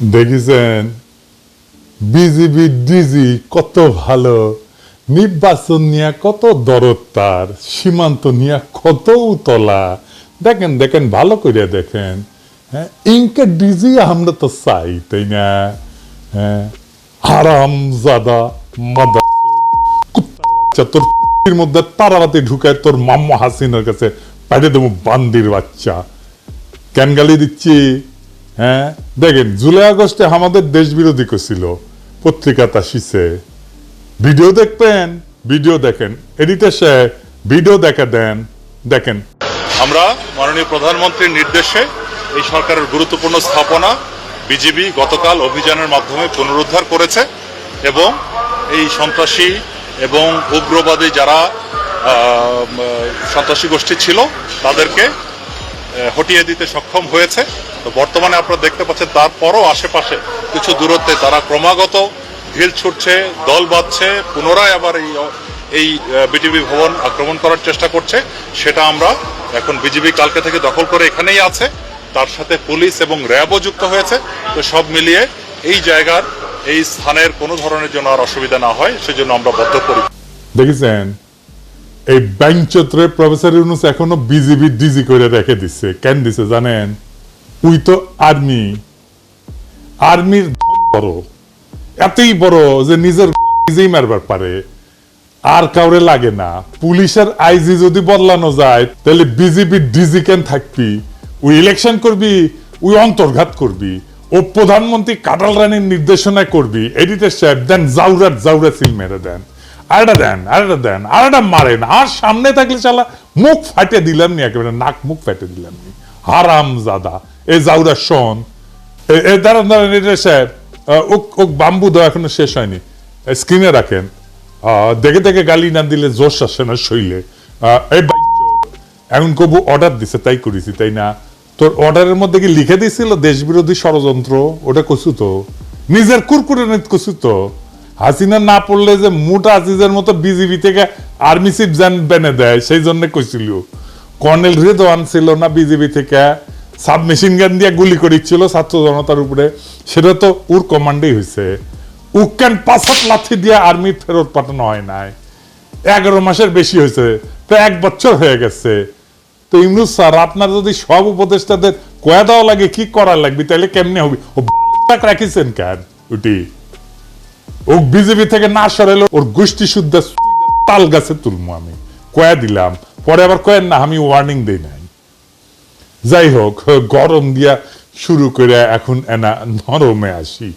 দেখেছেন, BGB DG কত ভালো, নির্বাচন নিয়ে কত দরদ তার, সীমান্ত নিয়ে কত উতলা। দেখেন দেখেন, ভালো করে দেখেন। হ্যাঁ ইনকে ডিজি আমরা তো চাই, তাই না? হ্যাঁ জাদা মাদা তোর মধ্যে ঢুকায় তোর মাম্মা হাসিনার কাছে পাঠিয়ে দেবো বান্দির বাচ্চা। কেন গালি দিচ্ছি? হ্যাঁ? দেখেন, জুলাই আগস্টে আমাদের দেশ বিরোধী করছিল। পত্রিকা শিসে ভিডিও দেখবেন, ভিডিও দেখেন। এডিটর সাহেব, ভিডিও দেখা দেন, দেখেন। আমরা মাননীয় প্রধানমন্ত্রীর নির্দেশে এই সরকারের গুরুত্বপূর্ণ স্থাপনা, বিজিবি গতকাল অভিযানের মাধ্যমে পুনরুদ্ধার করেছে এবং এই সন্ত্রাসী এবং উগ্রবাদী যারা সন্ত্রাসী গোষ্ঠী ছিল, তাদেরকে হটিয়ে দিতে সক্ষম হয়েছে। তো বর্তমানে আপনারা দেখতে পাচ্ছেন তারপরও আশেপাশে কিছু দূরত্বে তারা ক্রমাগত ঢিল ছুটছে, দল বাঁধছে, পুনরায় আবার এই এই বিটিভি ভবন আক্রমণ করার চেষ্টা করছে। সেটা আমরা এখন বিজিবি কালকে থেকে দখল করে এখানেই আছে। তার সাথে পুলিশ এবং র্যাবও যুক্ত হয়েছে। তো সব মিলিয়ে এই জায়গার, এই স্থানের কোনো ধরনের জন্য আর অসুবিধা না হয়, সেজন্য আমরা বদ্ধ করি দেখেছেন? এই ব্যাংচত্রে প্রফেসর ইউনুস এখনও বিজিবি ডিজি করে রেখে দিচ্ছে। কেন দিছে জানেন? উই তো আর্মি। আর্মির বড়। এতই বড় যে নিজের নিজেই মারবার পারে। আর কাউরে লাগে না। পুলিশের আইজি যদি বদলানো যায়, তাহলে বিজেপি ডিজি কেন থাকবি। ওই ইলেকশন করবি, ওই অন্তর্ঘাত করবি। ও প্রধানমন্ত্রী কাটাল রানীর নির্দেশনায় করবি। এডিটর সাহেব দেন জাউরাট জাউরা সিল মেরে দেন। আরেটা দেন আরেটা দেন আরেটা মারেন। আর সামনে থাকলে চালা মুখ ফাটে দিলাম নি, একেবারে নাক মুখ ফাটে দিলাম নি। হারাম জাদা এ দাঁড়ান দাঁড়ান সাহেব আহ, ওক ওক বাম্বু দেওয়া এখনও শেষ হয়নি। স্ক্রিনে রাখেন। দেখে দেখে গালি না দিলে জোশ আসে না শৈলে। এই এখন কবু অর্ডার দিছে তাই করেছি তাই না? তোর অর্ডারের মধ্যে কি লিখে দিয়েছিল দেশ বিরোধী ষড়যন্ত্র? ওটা কছু তো। নিজের কুরকুরে নিত কছু তো। হাসিনা না পড়লে যে মোটা আজিজের মতো বিজিবি থেকে আর্মি চিফ জান বেনে দেয় সেই জন্য কইছিল। কর্নেল রেদওয়ান ছিল না বিজিবি থেকে। সাবমেশিন গান দিয়ে গুলি করেছিল ছাত্র জনতার উপরে। সেটা তো ওর কমান্ডেই হয়েছে উকেন পাঁচত লাথি দিয়ে আর্মি ফেরত পাঠানো হয় নাই। এগারো মাসের বেশি হয়েছে প্রায় এক বছর হয়ে গেছে। তো ইমরুজ স্যার, আপনার যদি সব উপদেষ্টাদের কয়া দেওয়া লাগে, কি করা লাগবে? তাহলে কেমনে হবে? ও রাখিছেন কেন উটি? ও বিজেপি থেকে না সরাইলো, ওর গোষ্ঠী শুদ্ধ তাল গাছে তুলমু আমি। কয়া দিলাম। পরে আবার কয়েন না, আমি ওয়ার্নিং দিই নাই। যাই হোক গরম দিয়া শুরু করে এখন এনা নরমে আসি।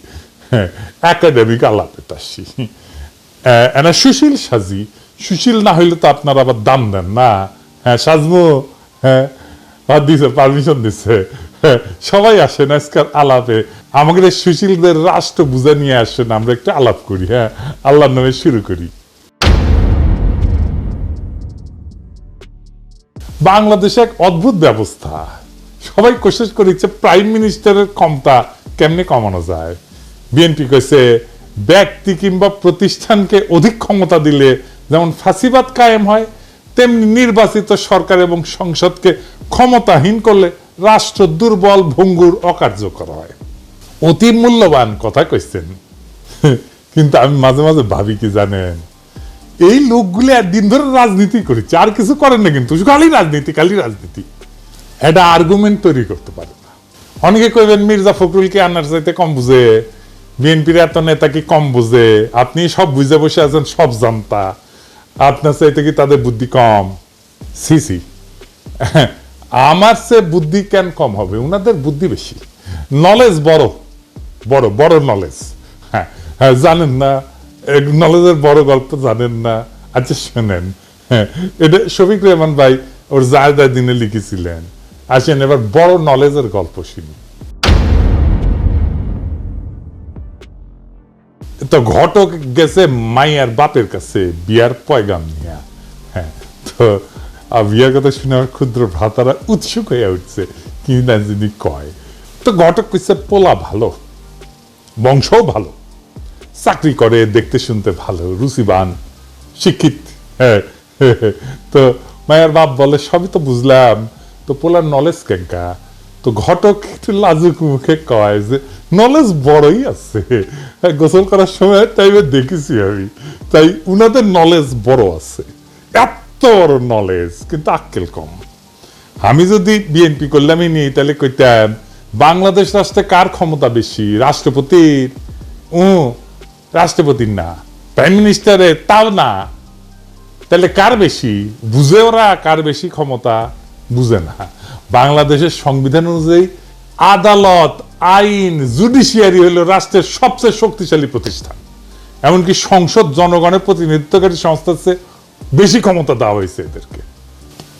একাডেমিক আলাপে আসি। এনা সুশীল সাজি। সুশীল না হইলে তো আপনারা আবার দাম দেন না। হ্যাঁ সাজমু হ্যাঁ দিছে পারমিশন হ্যাঁ, সবাই আসেন আজকাল আলাপে। আমাদের সুশীলদের রাষ্ট্র বুঝে নিয়ে আসেন আমরা একটু আলাপ করি হ্যাঁ আল্লাহর নামে শুরু করি। বাংলাদেশে এক অদ্ভুত ব্যবস্থা। সবাই কোशिশ করেছে প্রাইম মিনিস্টারের ক্ষমতা কেমনে কমানো যায়। বিএনপি কইছে, ব্যক্তি কিংবা প্রতিষ্ঠানকে অধিক ক্ষমতা দিলে যেমন ফাঁসিবাদ কায়েম হয়, তেমনি নির্বাচিত সরকার এবং সংসদকে ক্ষমতাহীন করলে রাষ্ট্র দুর্বল, ভঙ্গুর, অকার্যকর হয়। অতি মূল্যবান কথা কইছেন। কিন্তু আমি মাঝে মাঝে ভাবি কি জানেন, এই লোকগুলি একদিন ধরে রাজনীতি করেছে, আর কিছু করেন না কিন্তু, খালি রাজনীতি খালি রাজনীতি। এটা আর্গুমেন্ট তৈরি করতে পারে না। অনেকে কইবেন, মির্জা ফখরুলকে আনার চাইতে কম বুঝে, বিএনপির এত নেতা কি কম বুঝে, আপনি সব বুঝে বসে আছেন, সব জানতা। আপনার চাইতে কি তাদের বুদ্ধি কম? C C. আমার সে বুদ্ধি কেন কম হবে? ওনাদের বুদ্ধি বেশি। নলেজ বড়। বড় বড় নলেজ হ্যাঁ হ্যাঁ জানেন না। নলেজের বড় গল্প জানেন না। আচ্ছা শোনেন। হ্যাঁ এটা শফিক রহমান ভাই ওর জায়দা দিনে লিখেছিলেন। আসেন এবার বড় নলেজের গল্প শুনি। তো ঘটক গেছে মাইয়ার বাপের কাছে, বিয়ার পয়গাম নিয়ে। হ্যাঁ তো আর বিয়ার কথা শুনে আমার ক্ষুদ্র ভ্রাতারা উৎসুক হয়ে উঠছে, কি না যিনি কয়। তো ঘটক কইছে, পোলা ভালো, বংশও ভালো, চাকরি করে, দেখতে শুনতে ভালো, রুচিবান, শিক্ষিত। হ্যাঁ তো মায়ের বাপ বলে, সবই তো বুঝলাম তো পোলার নলেজ কেঙ্কা তো ঘটক একটু লাজুক মুখে কয় যে নলেজ বড়ই আছে। হ্যাঁ, গোসল করার সময় টাইমে দেখেছি আমি। তাই উনাদের নলেজ বড় আছে। এত বড় নলেজ কিন্তু আক্কেল কম। আমি যদি বিএনপি করলামই নি তাহলে কইতাম বাংলাদেশ রাষ্ট্রে কার ক্ষমতা বেশি? রাষ্ট্রপতির? ও রাষ্ট্রপতির না। প্রাইম মিনিস্টারের তাও না। তাহলে কার বেশি? বুঝে ওরা কার বেশি ক্ষমতা? বুঝে না। বাংলাদেশের সংবিধান অনুযায়ী আদালত, আইন, জুডিশিয়ারি হলো রাষ্ট্রের সবচেয়ে শক্তিশালী প্রতিষ্ঠান। এমনকি সংসদ, জনগণের প্রতিনিধিত্বকারী সংস্থার বেশি ক্ষমতা দেওয়া হয়েছে এদেরকে।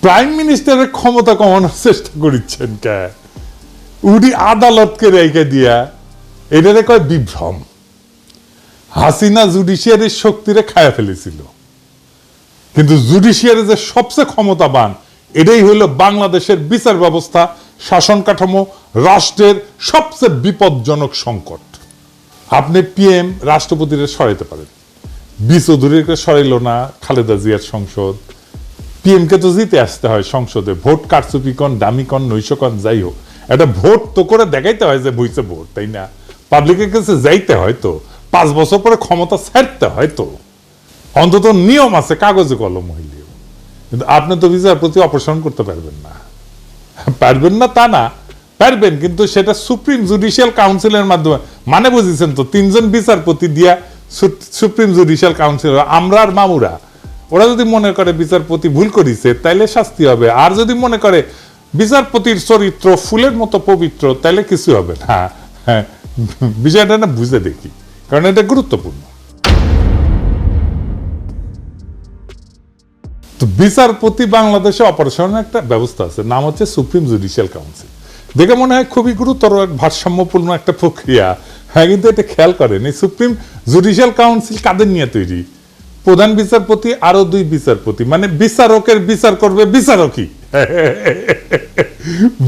প্রাইম মিনিস্টারের ক্ষমতা কমানোর চেষ্টা করিচ্ছেন কে? উনি আদালতকে রেখে দিয়া এটারে কয় বিভ্রম। হাসিনা জুডিশিয়ারির শক্তিরে খায়া ফেলেছিল। কিন্তু জুডিশিয়ারি যে সবচেয়ে ক্ষমতাবান এটাই হলো বাংলাদেশের বিচার ব্যবস্থা, শাসন কাঠামো, রাষ্ট্রের সবচেয়ে বিপজ্জনক সংকট। আপনি পিএম রাষ্ট্রপতিরে সরাইতে পারেন। বি চৌধুরীকে সরাইল না, খালেদা জিয়ার সংসদ। পিএম কে তো জিতে আসতে হয় সংসদে। ভোট কারচুপি কন, দামি কন নৈশকন যাই হোক। একটা ভোট তো করে দেখাইতে হয় যে বইছে ভোট, তাই না? পাবলিকের কাছে যাইতে হয় তো। পাঁচ বছর পরে ক্ষমতা ছাড়তে হয় তো। অন্তত নিয়ম আছে কাগজে কলম হইলেও কিন্তু আপনি তো বিচারপতি অপসারণ করতে পারবেন না। পারবেন না তা না, পারবেন, কিন্তু সেটা সুপ্রিম জুডিশিয়াল কাউন্সিলের মাধ্যমে মানে বুঝেছেন তো, তিনজন বিচারপতি দিয়া সুপ্রিম জুডিশিয়াল কাউন্সিল, আমরা আর মামুরা, ওরা যদি মনে করে বিচারপতি ভুল করিছে, তাইলে শাস্তি হবে। আর যদি মনে করে বিচারপতির চরিত্র ফুলের মতো পবিত্র, তাইলে কিছু হবে না। হ্যাঁ বিষয়টা না বুঝে দেখি, কারণ এটা গুরুত্বপূর্ণ। তো বিচারপতি বাংলাদেশে অপারেশনের একটা ব্যবস্থা আছে, নাম হচ্ছে সুপ্রিম জুডিশিয়াল কাউন্সিল। দেখে মনে হয় খুবই গুরুতর এক ভারসাম্যপূর্ণ একটা প্রক্রিয়া। হ্যাঁ কিন্তু এটা খেয়াল করেন, এই সুপ্রিম জুডিশিয়াল কাউন্সিল কাদের নিয়ে তৈরি? প্রধান বিচারপতি আরও দুই বিচারপতি। মানে বিচারকের বিচার করবে বিচারকই।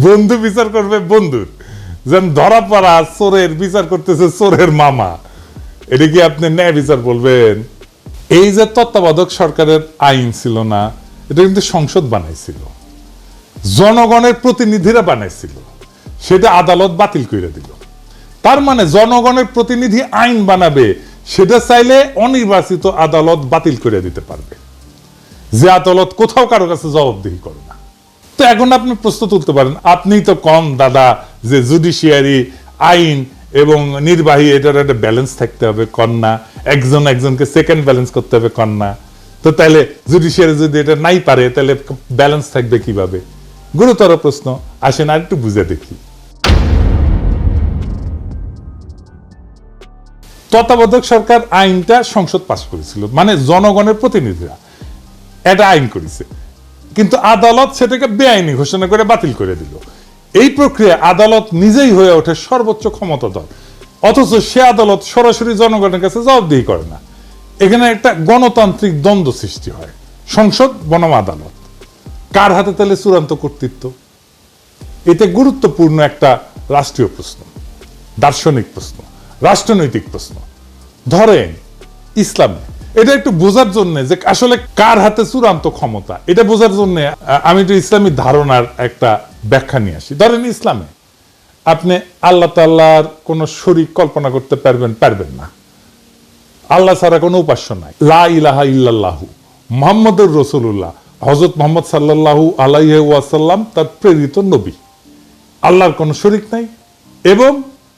বন্ধু বিচার করবে বন্ধুর যেন ধরা পড়া চোরের বিচার করতেছে চোরের মামা। এটা কি আপনি ন্যায় বিচার বলবেন? এই যে তত্ত্বাবধায়ক সরকারের আইন ছিল না, এটা কিন্তু সংসদ বানাইছিল। জনগণের প্রতিনিধিরা বানাইছিল। সেটা আদালত বাতিল করে দিল। তার মানে জনগণের প্রতিনিধি আইন বানাবে, সেটা চাইলে অনির্বাচিত আদালত বাতিল করে দিতে পারবে। যে আদালত কোথাও কারও কাছে জবাবদিহি করে না। তো এখন আপনি প্রশ্ন তুলতে পারেন আপনিই তো কম দাদা যে জুডিশিয়ারি আইন এবং নির্বাহী এটার একটা ব্যালেন্স থাকতে হবে, কন্যা। একজন একজনকে সেকেন্ড ব্যালেন্স করতে হবে, কন্যা। তো তাহলে জুডিশিয়ারি যদি এটা নাই পারে, তাহলে ব্যালেন্স থাকবে কীভাবে? গুরুতর প্রশ্ন, আসেন আর একটু বুঝে দেখি। তত্ত্বাবধায়ক সরকার আইনটা সংসদ পাশ করেছিল মানে জনগণের প্রতিনিধিরা। এটা আইন করেছে। কিন্তু আদালত সেটাকে বেআইনি ঘোষণা করে বাতিল করে দিল। এই প্রক্রিয়া আদালত নিজেই হয়ে ওঠে সর্বোচ্চ ক্ষমতাধর। অথচ সে আদালত সরাসরি জনগণের কাছে জবাবদিহি করে না। এখানে একটা গণতান্ত্রিক দ্বন্দ্ব সৃষ্টি হয়। সংসদ বনাম আদালত কার হাতে তাহলে চূড়ান্ত কর্তৃত্ব? এটা গুরুত্বপূর্ণ একটা রাষ্ট্রীয় প্রশ্ন, দার্শনিক প্রশ্ন, রাষ্ট্রনৈতিক প্রশ্ন। ধরেন, ইসলামে এটা একটু বোঝার জন্য যে আসলে কার হাতে চূড়ান্ত ক্ষমতা? এটা বোঝার জন্য আমি একটু ইসলামী ধারণার একটা ব্যাখ্যা নিয়ে আসি। ধরেন ইসলামে আপনি আল্লাহ তাল্লাহর কোন শরীক কল্পনা করতে পারবেন পারবেন না। আল্লাহ ছাড়া কোনো উপাস্য নাই। লা ইলাহা ইল্লাল্লাহু মোহাম্মদুর রসুল্লাহ হজরত মোহাম্মদ সাল্লাল্লাহু আলাইহি ওয়াসাল্লাম তার প্রেরিত নবী। আল্লাহর কোনো শরিক নাই এবং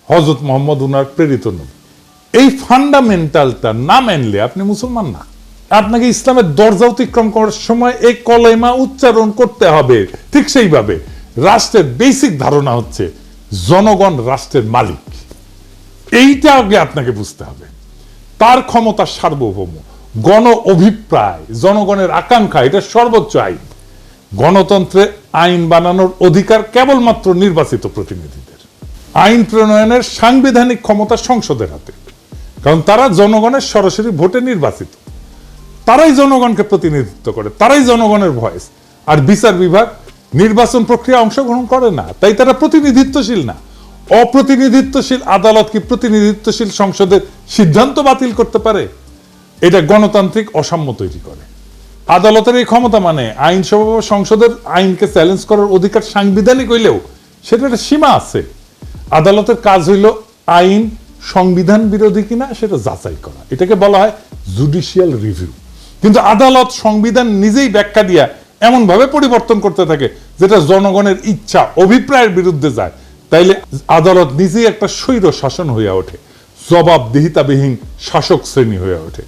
হজরত মোহাম্মদ উনার প্রেরিত নবী। এই ফান্ডামেন্টালটা না মানলে আপনি মুসলমান না। আপনাকে ইসলামের দরজা অতিক্রম করার সময় এই কলেমা উচ্চারণ করতে হবে ঠিক সেইভাবে। রাষ্ট্রের বেসিক ধারণা হচ্ছে জনগণ রাষ্ট্রের মালিক। এইটা আগে আপনাকে বুঝতে হবে। তার ক্ষমতা সার্বভৌম। গণ অভিপ্রায়, জনগণের আকাঙ্ক্ষা, এটা সর্বোচ্চ আইন। গণতন্ত্রে আইন বানানোর অধিকার কেবলমাত্র নির্বাচিত প্রতিনিধিদের। আইন প্রণয়নের সাংবিধানিক ক্ষমতা সংসদের হাতে। কারণ তারা জনগণের সরাসরি ভোটে নির্বাচিত। তারাই জনগণকে প্রতিনিধিত্ব করে, তারাই জনগণের ভয়েস। আর বিচার বিভাগ নির্বাচন প্রক্রিয়া অংশগ্রহণ করে না, তাই তারা প্রতিনিধিত্বশীল না। অপ্রতিনিধিত্বশীল আদালত কি প্রতিনিধিত্বশীল সংসদের সিদ্ধান্ত বাতিল করতে পারে? এটা গণতান্ত্রিক অসাম্য তৈরি করে। আদালতের এই ক্ষমতা মানে আইনসভা বা সংসদের আইনকে চ্যালেঞ্জ করার অধিকার সাংবিধানিক হইলেও সেটা একটা সীমা আছে। আদালতের কাজ হইল আইন সংবিধান বিরোধী কিনা সেটা যাচাই করা। এটাকে বলা হয় জুডিশিয়াল রিভিউ কিন্তু আদালত সংবিধান নিজেই ব্যাখ্যা দিয়া এমন ভাবে পরিবর্তন করতে থাকে, যেটা জনগণের ইচ্ছা, অভিপ্রায়ের বিরুদ্ধে যায়। তাইলে আদালত নিজেই একটা স্বৈর শাসন হইয়া ওঠে। জবাবদিহিতাবিহীন শাসক শ্রেণি হয়ে ওঠে।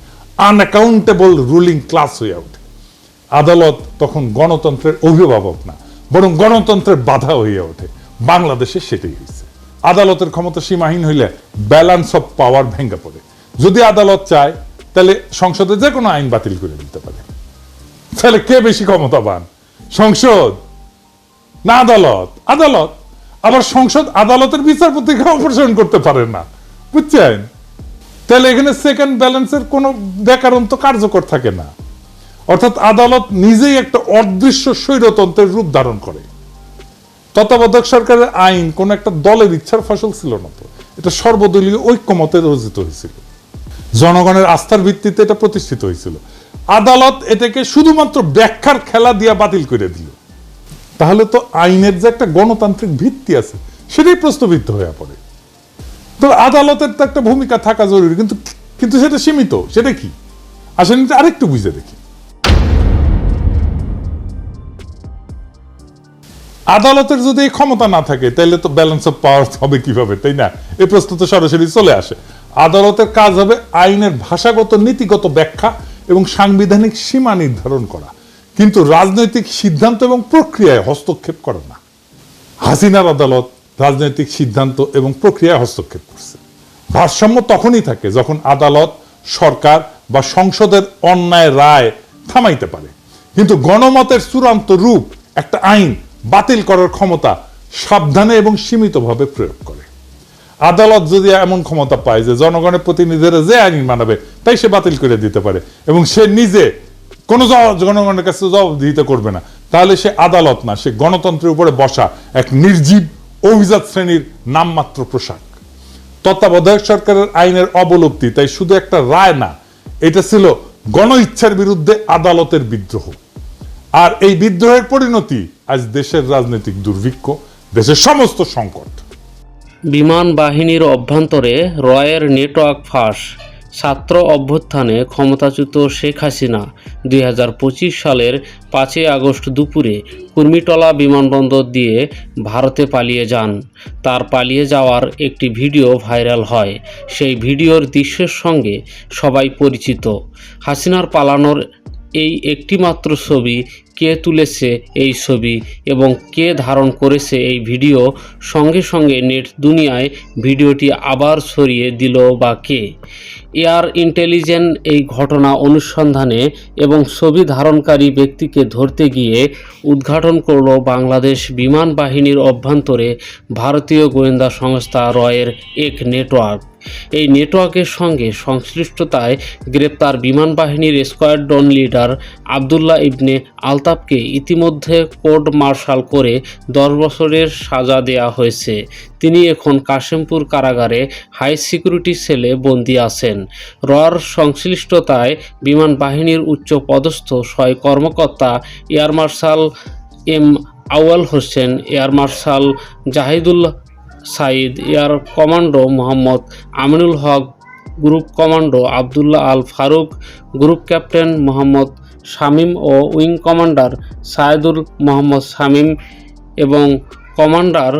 আনঅ্যাকাউন্টেবল রুলিং ক্লাস হয়ে ওঠে। আদালত তখন গণতন্ত্রের অভিভাবক না, বরং গণতন্ত্রের বাধা হইয়া ওঠে। বাংলাদেশে সেটাই হয়েছে আদালতের ক্ষমতা সীমাহীন হইলে ব্যালেন্স অফ পাওয়ার ভেঙে পড়ে। যদি আদালত চায়, তাহলে সংসদে যে কোনো আইন বাতিল করে দিতে পারে। তাহলে কে বেশি ক্ষমতাবান? সংসদ না আদালত? আদালত? আবার সংসদ আদালতের বিচারপতিকে অপসারণ করতে পারে না। বুঝছেন? তাহলে এখানে সেকেন্ড ব্যালেন্সের কোনো ব্যাকরণ তো কার্যকর থাকে না। অর্থাৎ আদালত নিজেই একটা অদৃশ্য স্বৈরতন্ত্রের রূপ ধারণ করে। তত্ত্বাবধায়ক সরকারের আইন কোন একটা দলের ইচ্ছার ফসল ছিল না তো। এটা সর্বদলীয় ঐক্যমতে রচিত হয়েছিল। জনগণের আস্থার ভিত্তিতে এটা প্রতিষ্ঠিত হয়েছিল। আদালত এটাকে শুধুমাত্র ব্যাখ্যার খেলা দিয়া বাতিল করে দিল। তাহলে তো আইনের যে একটা গণতান্ত্রিক ভিত্তি আছে, সেটাই প্রশ্নবিদ্ধ হয়ে পড়ে। তো আদালতের তো একটা ভূমিকা থাকা জরুরি, কিন্তু কিন্তু সেটা সীমিত, সেটা কি? এটা আরেকটু বুঝে দেখি। আদালতের যদি এই ক্ষমতা না থাকে তাহলে তো ব্যালেন্স অফ পাওয়ার হবে কীভাবে, তাই না? এই প্রশ্ন তো সরাসরি চলে আসে। আদালতের কাজ হবে আইনের ভাষাগত, নীতিগত ব্যাখ্যা এবং সাংবিধানিক সীমা নির্ধারণ করা। কিন্তু রাজনৈতিক সিদ্ধান্ত এবং প্রক্রিয়ায় হস্তক্ষেপ করে না। হাসিনার আদালত রাজনৈতিক সিদ্ধান্ত এবং প্রক্রিয়ায় হস্তক্ষেপ করছে। ভারসাম্য তখনই থাকে যখন আদালত, সরকার বা সংসদের অন্যায় রায় থামাইতে পারে। কিন্তু গণমতের চূড়ান্ত রূপ একটা আইন বাতিল করার ক্ষমতা সাবধানে এবং সীমিতভাবে প্রয়োগ করে। আদালত যদি এমন ক্ষমতা পায় যে জনগণের প্রতিনিধিরা যে আইন মানাবে, তাই সে বাতিল করে দিতে পারে এবং সে নিজে কোনো জনগণের কাছে জবাবদিহিতা করবে না, তাহলে সে আদালত না, সে গণতন্ত্রের উপরে বসা এক নির্জীব অভিজাত শ্রেণির নামমাত্র পোশাক। তত্ত্বাবধায়ক সরকারের আইনের অবলুপ্তি, তাই শুধু একটা রায় না, এটা ছিল গণ ইচ্ছার বিরুদ্ধে আদালতের বিদ্রোহ। আর এই বিদ্রোহের পরিণতি আজ দেশের রাজনৈতিক দুর্ভিক্ষ, দেশের সমস্ত সংকট। বিমান বাহিনীর অভ্যন্তরে রয়ের নেটওয়ার্ক ফাঁস, ছাত্র অভ্যুত্থানে ক্ষমতাচ্যুত শেখ হাসিনা দুই হাজার পঁচিশ সালের পাঁচই আগস্ট দুপুরে কুর্মিটলা বিমানবন্দর দিয়ে ভারতে পালিয়ে যান। তার পালিয়ে যাওয়ার একটি ভিডিও ভাইরাল হয়। সেই ভিডিওর দৃশ্যের সঙ্গে সবাই পরিচিত। হাসিনার পালানোর এই একটিমাত্র ছবি কে তুলেছে এই ছবি এবং কে ধারণ করেছে এই ভিডিও, সঙ্গে সঙ্গে নেট দুনিয়ায় ভিডিওটি আবার ছড়িয়ে দিল বা কে? এয়ার ইন্টেলিজেন্ট এই ঘটনা অনুসন্ধানে এবং ছবি ধারণকারী ব্যক্তিকে ধরতে গিয়ে উদ্ঘাটন করল বাংলাদেশ বিমান বাহিনীর অভ্যন্তরে ভারতীয় গোয়েন্দা সংস্থা রয়ের এক নেটওয়ার্ক। এই নেটওয়ার্কের সঙ্গে সংশ্লিষ্টতায় গ্রেপ্তার বিমান বাহিনীর স্কোয়াড্রন লিডার আবদুল্লাহ ইবনে আলতাফকে ইতিমধ্যে কোর্ট মার্শাল করে দশ বছরের সাজা দেয়া হয়েছে। তিনি এখন কাশিমপুর কারাগারে হাই সিকিউরিটি সেলে বন্দি আছেন। রর সংশ্লিষ্টতায় বিমান বাহিনীর উচ্চ পদস্থ ছয় কর্মকর্তা air marshal M Awal Hossain, air marshal Zahidul Sayeed air commando Mohammad Aminul Haque, group commando Abdullah Al Faruk, group captain Mohammad Shamim ও উইং কমান্ডার সায়েদুল মোহাম্মদ শামীম এবং কমান্ডার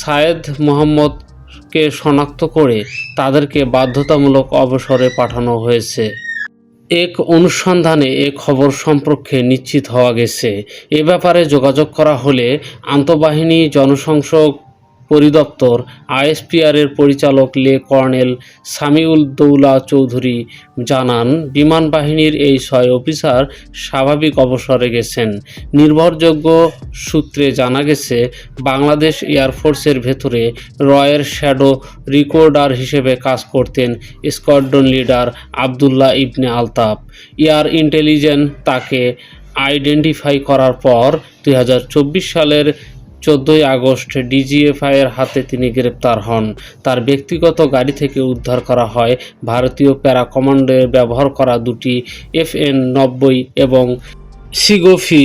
সায়েদ মোহাম্মদকে শনাক্ত করে তাদেরকে বাধ্যতামূলক অবসরে পাঠানো হয়েছে। এক অনুসন্ধানে এ খবর সম্পর্কে নিশ্চিত হওয়া গেছে। এ ব্যাপারে যোগাযোগ করা হলে আন্তঃবাহিনী, জনসংযোগ পরিদপ্তর। আইএসপিআর এর পরিচালক লে কর্নেল সামিউল দৌলা চৌধুরী জানান, বিমান বাহিনীর এই ছয় অফিসার স্বাভাবিক অবসরে গেছেন। নির্ভরযোগ্য সূত্রে জানা গেছে, বাংলাদেশ এয়ারফোর্সের ভেতরে রয়ের শ্যাডো রিকর্ডার হিসেবে কাজ করতেন squadron leader Abdullah Ibne Altaf. Air intelligence তাকে আইডেন্টিফাই করার পর দু হাজার চব্বিশ সালের চোদ্দোই আগস্ট ডিজিএফআই এর হাতে তিনি গ্রেপ্তার হন। তার ব্যক্তিগত গাড়ি থেকে উদ্ধার করা হয়। ভারতীয় প্যারা কমান্ডোয় ব্যবহার করা দুটি এফএন নব্বই এবং সিগোফি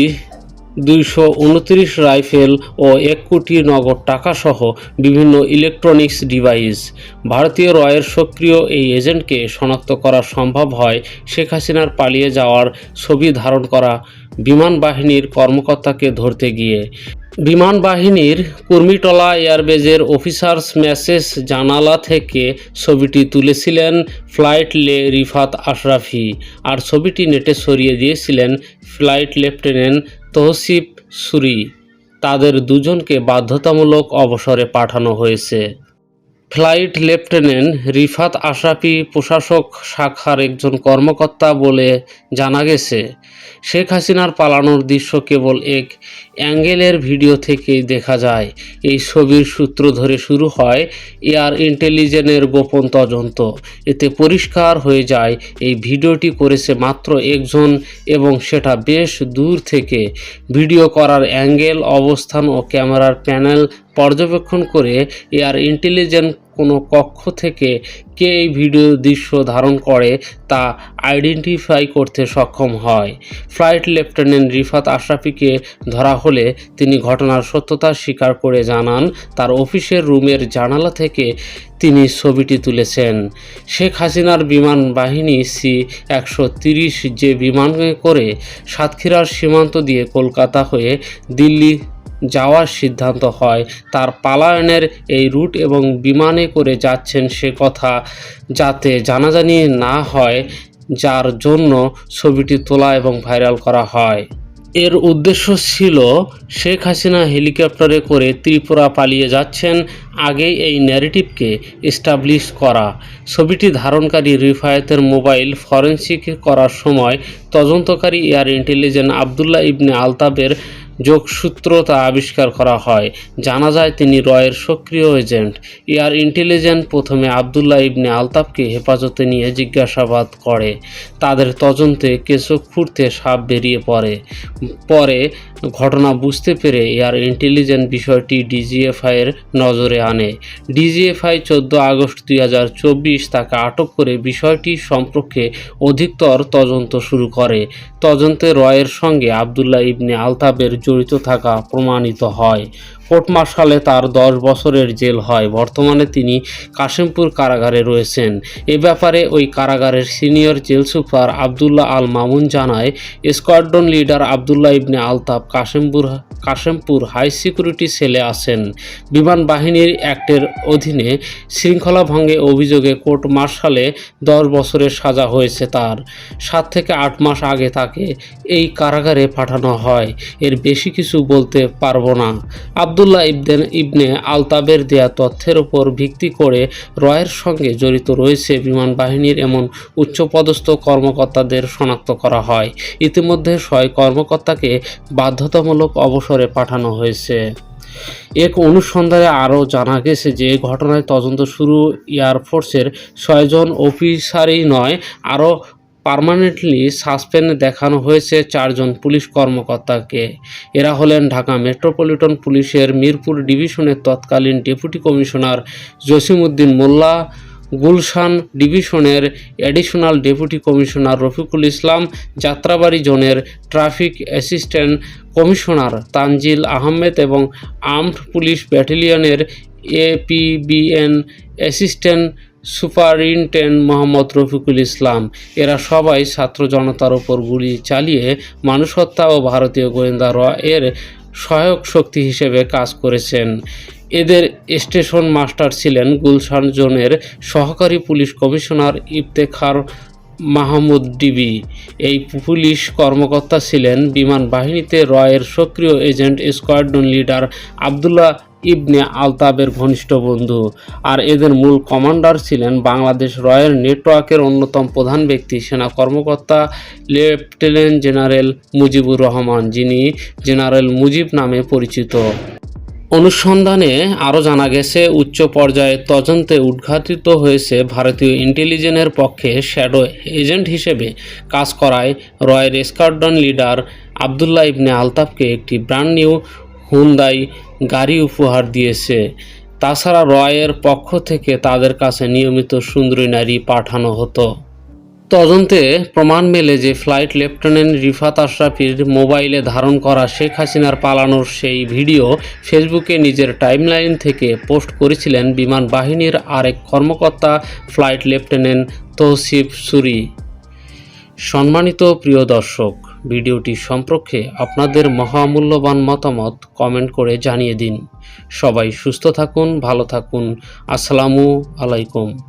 দুইশো উনত্রিশ রাইফেল ও এক কোটি নগদ টাকাসহ বিভিন্ন ইলেকট্রনিক্স ডিভাইস। ভারতীয় রয়ের সক্রিয় এই এজেন্টকে শনাক্ত করা সম্ভব হয়। শেখ হাসিনার পালিয়ে যাওয়ার ছবি ধারণ করা বিমান বাহিনীর কর্মকর্তাকে ধরতে গিয়ে। বিমান বাহিনীর কুর্মিটলা এয়ারবেজের অফিসার্স মেসেজ জানালা থেকে ছবিটি তুলেছিলেন ফ্লাইট লে রিফাত আশরাফি আর ছবিটি নেটে সরিয়ে দিয়েছিলেন ফ্লাইট লেফটেন্যান্ট তহসিব সুরি। তাদের দুজনকে বাধ্যতামূলক অবসরে পাঠানো হয়েছে। ফ্লাইট লেফটেন্যান্ট রিফাত আশরাফি প্রশাসক শাখার একজন কর্মকর্তা বলে জানা গেছে। শেখ হাসিনার পালানোর দৃশ্য কেবল এক অ্যাঙ্গেলের ভিডিও থেকেই দেখা যায়। এই ছবির সূত্র ধরে শুরু হয় এয়ার ইন্টেলিজেন্সের গোপন তদন্ত। এতে পরিষ্কার হয়ে যায়, এই ভিডিওটি করেছে মাত্র একজন এবং সেটা বেশ দূর থেকে। ভিডিও করার অ্যাঙ্গেল, অবস্থান ও ক্যামেরার প্যানেল পর্যবেক্ষণ করে এয়ার ইন্টেলিজেন্স কোনো কক্ষ থেকে কে এই ভিডিও দৃশ্য ধারণ করে তা আইডেন্টিফাই করতে সক্ষম হয়। ফ্লাইট লেফটেন্যান্ট রিফাত আশরাফিকে ধরা হলে তিনি ঘটনার সত্যতা স্বীকার করে জানান, তার অফিসের রুমের জানালা থেকে তিনি ছবিটি তুলেছেন। শেখ হাসিনার বিমান বাহিনী সি একশো তিরিশ যে বিমানে করে সাতক্ষীরার সীমান্ত দিয়ে কলকাতা হয়ে দিল্লি যাওয়ার সিদ্ধান্ত হয়। তার পালায়নের এই রুট এবং বিমানে করে যাচ্ছেন সে কথা যাতে জানাজানি না হয়, যার জন্য ছবিটি তোলা এবং ভাইরাল করা হয়। এর উদ্দেশ্য ছিল শেখ হাসিনা হেলিকপ্টারে করে ত্রিপুরা পালিয়ে যাচ্ছেন। আগেই এই ন্যারেটিভকে এস্টাবলিশ করা। ছবিটি ধারণকারী রিফায়েতের মোবাইল ফরেন্সিক করার সময় তদন্তকারী এয়ার ইন্টেলিজেন্স আবদুল্লাহ ইবনে আলতাবের যোগসূত্র তা আবিষ্কার করা হয়। জানা যায়, তিনি রয়ের সক্রিয় এজেন্ট। এয়ার ইন্টেলিজেন্ট প্রথমে আবদুল্লাহ ইবনে আলতাফকে হেফাজতে নিয়ে জিজ্ঞাসাবাদ করে। তাদের তদন্তে কেঁচো খুঁড়তে সাপ বেরিয়ে পড়ে। পরে ঘটনা বুঝতে পেরে এয়ার ইন্টেলিজেন্স বিষয়টি ডিজিএফআইয়ের নজরে আনে। ডিজিএফআই চোদ্দ আগস্ট দুই হাজার চব্বিশ তাকে আটক করে বিষয়টি সম্পর্কে অধিকতর তদন্ত শুরু করে। তদন্তে রয়ের সঙ্গে আবদুল্লাহ ইবনে আলতাবের জড়িত থাকা প্রমাণিত হয়। কোর্ট মার্শালে তার দশ বছরের জেল হয়। বর্তমানে তিনি কাশিমপুর কারাগারে রয়েছেন। এ ব্যাপারে ওই কারাগারের senior jail super Abdullah Al Mamun জানায়, squadron leader Abdullah Ibne Altaf Kashimpur Kashimpur high security সেলে আছেন। বিমান বাহিনীর অ্যাক্টের অধীনে শৃঙ্খলা ভঙ্গে অভিযোগে কোর্ট মার্শালে দশ বছরের সাজা হয়েছে তার। সাত থেকে আট মাস আগে তাকে এই কারাগারে পাঠানো হয়। এর বেশি কিছু বলতে পারব না। আবদুল্লাহ ইবদেন ইবনে আলতাবের দেয়া তথ্যের উপর ভিত্তি করে রয়ের সঙ্গে জড়িত রয়েছে বিমান বাহিনীর এমন উচ্চপদস্থ কর্মকর্তাদের শনাক্ত করা হয়। ইতিমধ্যে ছয় কর্মকর্তাকে বাধ্যতামূলক অবসরে পাঠানো হয়েছে। এক অনুসন্ধানে আরও জানা গেছে যে ঘটনায় তদন্ত শুরু এয়ারফোর্সের ছয়জন অফিসারই নয়, আরও পার্মানেন্টলি সাসপেন্ড দেখানো হয়েছে চারজন পুলিশ কর্মকর্তাকে। এরা হলেন ঢাকা মেট্রোপলিটন পুলিশের মিরপুর ডিভিশনের তৎকালীন ডেপুটি কমিশনার জসিমউদ্দিন মোল্লা, গুলশান ডিভিশনের additional deputy commissioner Rafiqul Islam Jatrabari জোনের traffic assistant commissioner Tanzil Ahmed এবং armed police ব্যাটালিয়নের APBN assistant superintendent Mohammad Rafiqul Islam. এরা সবাই ছাত্র জনতার ওপর গুলি চালিয়ে মানুষ হত্যা ও ভারতীয় গোয়েন্দা র এর সহায়ক শক্তি হিসেবে কাজ করেছেন। এদের স্টেশন মাস্টার ছিলেন গুলশান জোনের সহকারী police commissioner Iftekhar Mahmud DB. এই পুলিশ কর্মকর্তা ছিলেন বিমান বাহিনীতে রয়ের সক্রিয় agent squadron leader Abdullah Ibne আলতাবের ঘনিষ্ঠ বন্ধু। আর এদের মূল কমান্ডার ছিলেন বাংলাদেশ রয়্যাল নেটওয়ার্কের অন্যতম প্রধান ব্যক্তি, সেনা কর্মকর্তা লেফটেন্যান্ট জেনারেল মুজিবুর রহমান, যিনি জেনারেল মুজিব নামে পরিচিত। অনুসন্ধানে আরও জানা গেছে, উচ্চ পর্যায়ে তদন্তে উদ্ঘাটিত হয়েছে ভারতীয় ইন্টেলিজেন্সের পক্ষে শ্যাডো এজেন্ট হিসেবে কাজ করায় রয়ের স্কোয়াড্রন লিডার আবদুল্লাহ ইবনে আলতাফকে একটি ব্র্যান্ড নিউ হুন্দাই গাড়ি উপহার দিয়েছে। তাছাড়া রয়ের পক্ষ থেকে তাদের কাছে নিয়মিত সুন্দরী নারী পাঠানো হতো। তদন্তে প্রমাণ মেলে যে ফ্লাইট লেফটেন্যান্ট রিফাত আশরাফির মোবাইলে ধারণ করা শেখ হাসিনার পালানোর সেই ভিডিও ফেসবুকে নিজের টাইমলাইন থেকে পোস্ট করেছিলেন বিমান বাহিনীর আরেক কর্মকর্তা ফ্লাইট লেফটেন্যান্ট তৌসিফ সুরি। সম্মানিত প্রিয় দর্শক ভিডিওটি সম্পর্কে আপনাদের মহামূল্যবান মতামত কমেন্ট করে জানিয়ে দিন। সবাই সুস্থ থাকুন, ভালো থাকুন। আসসালামু আলাইকুম।